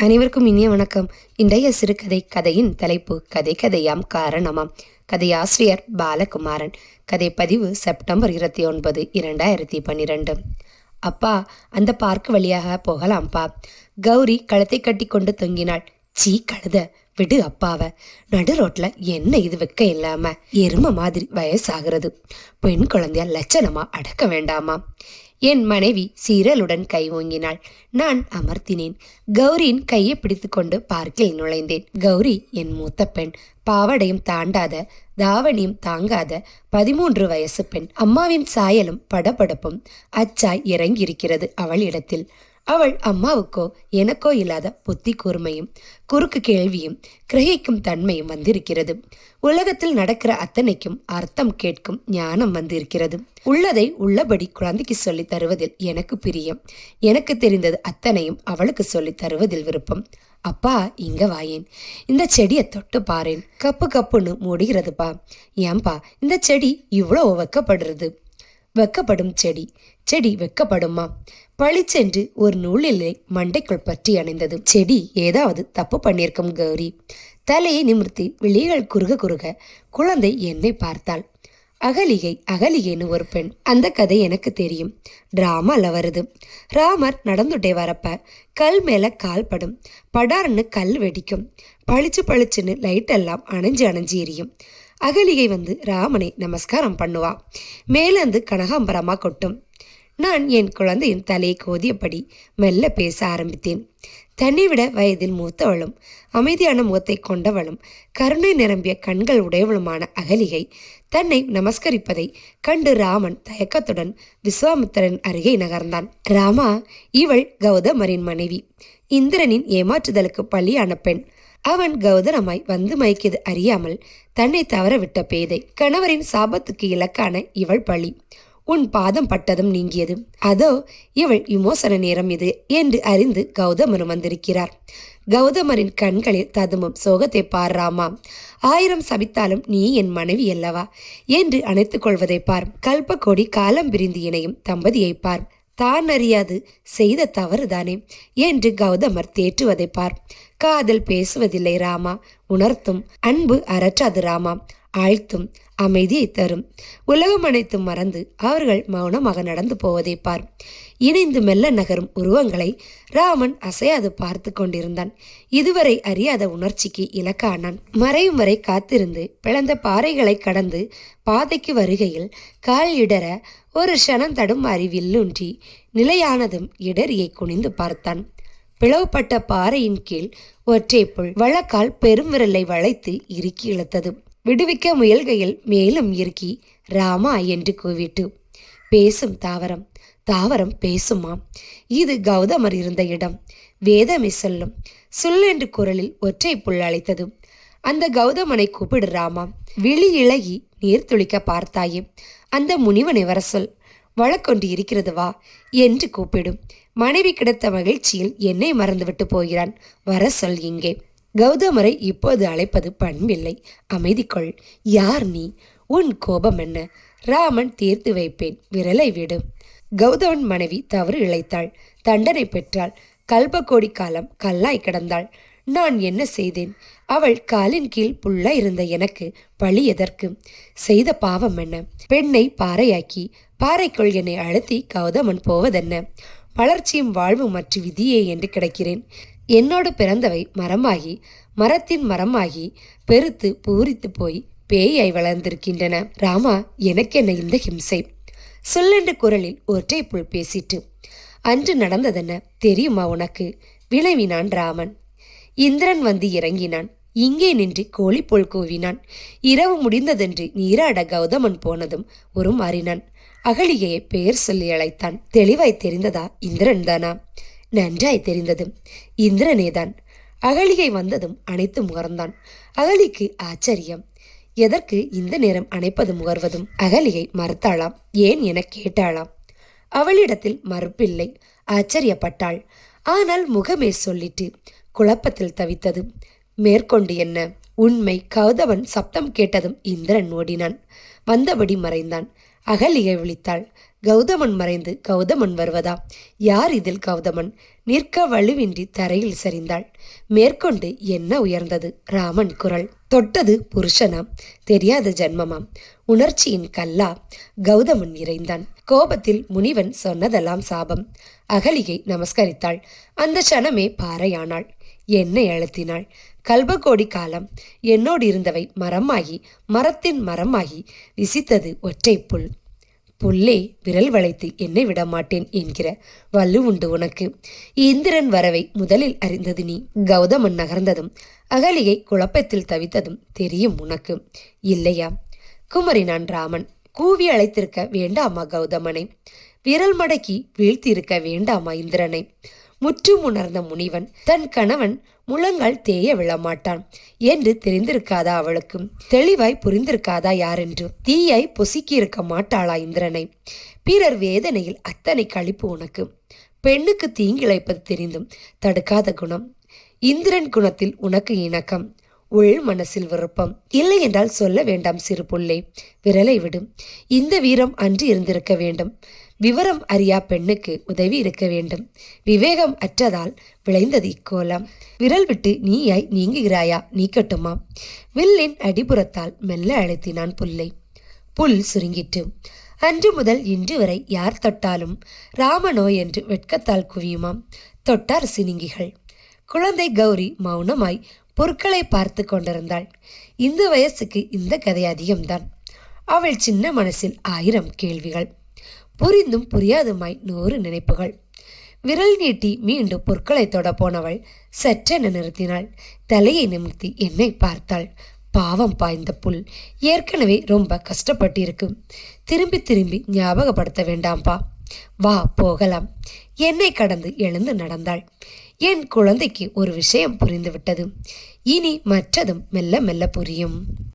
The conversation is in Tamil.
அனைவருக்கும் இனிய வணக்கம். இன்றைய சிறுகதை கதையின் தலைப்பு கதை கதையாம் காரணமாம். கதையாசிரியர் பாலகுமாரன். கதை பதிவு செப்டம்பர் இருபத்தி ஒன்பது இரண்டாயிரத்தி பன்னிரெண்டு. அப்பா அந்த பார்க் வழியாக போகலாம்ப்பா. கௌரி கழுத்தை கட்டி கொண்டு தொங்கினாள். சீ கழுத விடு அப்பாவ. நடு ரோட்ல என்ன இது வெக்க இல்லாம? எரும மாதிரி வயசாகிறது. பெண் குழந்தைய லட்சணமா அடக்க வேண்டாமா? என் மனைவி சீரலுடன் கை ஓங்கினாள். நான் அமர்த்தினேன். கௌரியின் கையை பிடித்துக்கொண்டு பார்க்கில் நுழைந்தேன். கௌரி என் மூத்த பெண். பாவடையும் தாண்டாத தாவணியும் தாங்காத பதிமூன்று வயசு பெண். அம்மாவின் சாயலும் படபடப்பும் அச்சாய் இறங்கியிருக்கிறது அவளிடத்தில். அவள் அம்மாவுக்கோ எனக்கோ இல்லாத புத்தி கூர்மையும் குறுக்கு கேள்வியும் கிரகிக்கும் தன்மையும் வந்திருக்கிறது. உலகத்தில் நடக்கிற அத்தனைக்கும் அர்த்தம் கேட்கும் ஞானம் வந்திருக்கிறது. உள்ளதை உள்ளபடி குழந்தைக்கு சொல்லி தருவதில் எனக்கு பிரியம். எனக்கு தெரிந்தது அத்தனையும் அவளுக்கு சொல்லி தருவதில் விருப்பம். அப்பா இங்க வாயேன். இந்த செடியை தொட்டு பாரேன். கப்பு கப்புன்னு மூடுகிறதுப்பா ஏன்பா இந்த செடி இவ்வளோ வெக்கப்படுறது? வெக்கப்படும் செடி. செடி வெக்கப்படுமா? பளிச்சென்று ஒரு நூலிலே மண்டைக்குள் பற்றி அணைந்தது. செடி ஏதாவது தப்பு பண்ணியிருக்கும் கௌரி. தலையை நிமிர்த்தி விழிகள் குறுக குறுக குழந்தை என்னை பார்த்தாள். அகலிகை அகலிகைன்னு ஒரு பெண். அந்த கதை எனக்கு தெரியும். டிராமால வருது. ராமர் நடந்துட்டே வரப்ப கல் மேல கால் படும். படார்னு கல் வெடிக்கும். பளிச்சு பளிச்சுன்னு லைட் எல்லாம் அணைஞ்சு அணைஞ்சு எரியும். அகலிகை வந்து ராமனை நமஸ்காரம் பண்ணுவா. மேலேந்து கனகாம்பரமா கொட்டும். நான் என் குழந்தையின் தலையை கோதியபடி மெல்ல பேச ஆரம்பித்தேன். தன்னை விட வயதில் மூத்தவளும் அமைதியான முகத்தை கொண்டவளும் கருணை நிரம்பிய கண்கள் உடையவளுமான அகலிகை தன்னை நமஸ்கரிப்பதை கண்டு ராமன் தயக்கத்துடன் விஸ்வாமித்திரன் அருகே நகர்ந்தான். ராமா இவள் கௌதமரின் மனைவி. இந்திரனின் ஏமாற்றுதலுக்கு பலியான பெண். அவன் கௌதரமாய் வந்து மயக்கியது அறியாமல் தன்னை தவற விட்ட பேதை. கணவரின் சாபத்துக்கு இலக்கான இவள் பழி. உன் பாதம் பட்டதும் நீங்கியது. அதோ இவள் விமோசன நேரம் இது என்று அறிந்து கௌதமரும் வந்திருக்கிறார். கௌதமரின் கண்களில் ததுமும் சோகத்தை பாராமா ஆயிரம் சபித்தாலும் நீ என் மனைவி அல்லவா? என்று அணைத்துக் கொள்வதை பார். கல்பக்கோடி காலம் பிரிந்து இணையும் தம்பதியை பார். தான் அறியாது செய்த தவறுதானே என்று கௌதமர் தேற்றுவதை பார். காதல் பேசுவதில்லை ராமா. உணர்த்தும் அன்பு அரற்றாது ராமா. ஆழ்த்தும் அமைதியை தரும். உலகம் அனைத்தும் மறந்து அவர்கள் மௌனமாக நடந்து போவதை பார். இணைந்து மெல்ல நகரும் உருவங்களை ராமன் அசையாது பார்த்து கொண்டிருந்தான். இதுவரை அறியாத உணர்ச்சிக்கு இலக்கானான். மறையும் வரை காத்திருந்து பிளந்த பாறைகளை கடந்து பாதைக்கு வருகையில் கால் இடற ஒரு க்ஷணம் தடும் வில்லுன்றி நிலையானதும் இடறியை குனிந்து பார்த்தான். பிளவுபட்ட பாறையின் கீழ் ஒற்றை புல் வழக்கால் பெரும் விரலை வளைத்து இறுக்கி இழுத்தது. விடுவிக்க முயல்கையில் மேலும் இறுக்கி ராமா என்று கூவிட்டு பேசும் தாவரம் தாவரம் பேசுமாம் இது கௌதமர் இருந்த இடம். வேதமே சொல்லும். சொல்லென்று குரலில் ஒற்றை புல் அழைத்தது. அந்த கௌதமனை கூப்பிடு ராமா விழி இழகி நீர் துளிக்க பார்த்தாயே. அந்த முனிவனை வர சொல். வழக்கொன்று இருக்கிறது வா என்று கூப்பிடும். மனைவி கிடைத்த மகிழ்ச்சியில் என்னை மறந்துவிட்டு போகிறான். வர சொல் இங்கே. கௌதமரை இப்போது அழைப்பது பண்பில்லை. அமைதி கொள் யார் நீ? உன் கோபம் என்ன? ராமன் தீர்த்து வைப்பேன். விரலை விடு. கௌதமன் மனைவி தவறு இழைத்தாள். தண்டனை பெற்றாள். கல்பக்கோடி காலம் கல்லாய் கிடந்தாள். நான் என்ன செய்தேன்? அவள் காலின் கீழ் புள்ள இருந்த எனக்கு பழி எதற்கு? செய்த பாவம் என்ன? பெண்ணை பாறையாக்கி பாறைக்குள் என்னை அழுத்தி கௌதமன் போவதென்ன? வளர்ச்சியும் வாழ்வும் மற்ற விதியே என்று கிடைக்கிறேன். என்னோடு பிறந்தவை மரமாகி மரத்தின் மரமாகி பெருத்து பூரித்து போய் பேயாய் வளர்ந்திருக்கின்றன. ராமா எனக்கென்ன இந்த ஹிம்சை? சொல்லென்ற குரலில் ஒற்றை புல் பேசிட்டு அன்று நடந்ததென்ன தெரியுமா உனக்கு? விளைவினான் ராமன். இந்திரன் வந்து இறங்கினான். இங்கே நின்று கோழி போல் கூவினான். இரவு முடிந்ததென்று நீராட கௌதமன் போனதும் ஒரு மாறினான் அகலிகையை பெயர் சொல்லி அழைத்தான். தெளிவாய் தெரிந்ததா இந்திரன் தானா? நன்றாய் தெரிந்தது இந்திரனேதான். அகலிகை வந்ததும் அணைத்து முகர்ந்தான். அகலிக்கு ஆச்சரியம். எதற்கு இந்த நேரம் அணைப்பது முகர்வதும்? அகலியை மறுத்தாளாம். ஏன் என கேட்டாளாம்? அவளிடத்தில் மறுப்பில்லை. ஆச்சரியப்பட்டாள். ஆனால் முகமே சொல்லிட்டு குழப்பத்தில் தவித்தது. மேற்கொண்டு என்ன? உண்மை கௌதவன் சப்தம் கேட்டதும் இந்திரன் ஓடினான். வந்தபடி மறைந்தான். அகலிகை விழித்தாள். கௌதமன் மறைந்து கௌதமன் வருவதா? யார் இதில் கௌதமன்? நிற்க வலுவின்றி தரையில் சரிந்தாள். மேற்கொண்டு என்ன உயர்ந்தது? ராமன் குரல். தொட்டது புருஷனாம். தெரியாத ஜன்மமாம். உணர்ச்சியின் கல்லா. கௌதமன் இறைந்தான். கோபத்தில் முனிவன் சொன்னதெல்லாம் சாபம். அகலிகை நமஸ்கரித்தாள். அந்த க்ஷணமே பாறையானாள். என்னை அழுத்தினாள். கல்பகோடி காலம் என்னோடு இருந்தவை மரமாகி மரத்தின் மரமாகி விசித்தது ஒற்றை புல். புல்லே விரல் வளைத்து என்னை விடமாட்டேன் என்கிற வல்லு உண்டு உனக்கு. இந்திரன் வரவை முதலில் அறிந்தது நீ. கௌதமன் நகர்ந்ததும் அகலியை குழப்பத்தில் தவித்ததும் தெரியும் உனக்கு. இல்லையா? குமரினான் ராமன் கூவி அழைத்திருக்க வேண்டாமா கௌதமனை? விரல் மடக்கி வீழ்த்தியிருக்க வேண்டாமா இந்திரனை? முற்றும் உணர்ந்த முனிவன் தன் கணவன் முழங்கால் தேய விழமாட்டான் என்று தெரிந்திருக்காதா அவளுக்கு? தெளிவாய் புரிந்திருக்காதா யாரென்று? தீயாய் பொசுக்கி இருக்க மாட்டாளா இந்திரனை? பிறர் வேதனையில் அத்தனை கழிப்பு உனக்கு. பெண்ணுக்கு தீங்கிழைப்பது தெரிந்தும் தடுக்காத குணம். இந்திரன் குணத்தில் உனக்கு இணக்கம். உள் மனசில் விருப்பம். இல்லை என்றால் சொல்ல வேண்டாம் சிறு புள்ளே. விரலை விடும் இந்த வீரம் அன்று இருந்திருக்க வேண்டும். விவரம் அறியா பெண்ணுக்கு உதவி இருக்க வேண்டும். விவேகம் அற்றதால் விளைந்தது இக்கோலம். விரல் விட்டு நீயாய் நீங்குகிறாயா? நீக்கட்டுமா வில்லின் அடிபுறத்தால் மெல்ல அழுத்தினான் புல்லை புல் சுருங்கிட்டு அன்று முதல் இன்று வரை யார் தொட்டாலும் ராமனோ என்று வெட்கத்தால் குவியுமாம். தொட்டார் சினிங்கிகள். குழந்தை கௌரி மௌனமாய் பொருட்களை பார்த்து கொண்டிருந்தாள். இந்த வயசுக்கு இந்த கதை அதிகம்தான். அவள் சின்ன மனசில் ஆயிரம் கேள்விகள். புரிந்தும் புரியாதுமாய் நூறு நினைப்புகள். விரல் நீட்டி மீண்டும் பொருட்களை தொட போனவள் சற்றென நிறுத்தினாள். தலையை நிமிர்த்தி என்னை பார்த்தாள். பாவம் பாய்ந்த புல் ஏற்கனவே ரொம்ப கஷ்டப்பட்டிருக்கு. திரும்பி திரும்பி ஞாபகப்படுத்த வேண்டாம்பா. வா போகலாம். என்னை கடந்து எழுந்து நடந்தாள். என் குழந்தைக்கு ஒரு விஷயம் புரிந்துவிட்டது. இனி மற்றதும் மெல்ல மெல்ல புரியும்.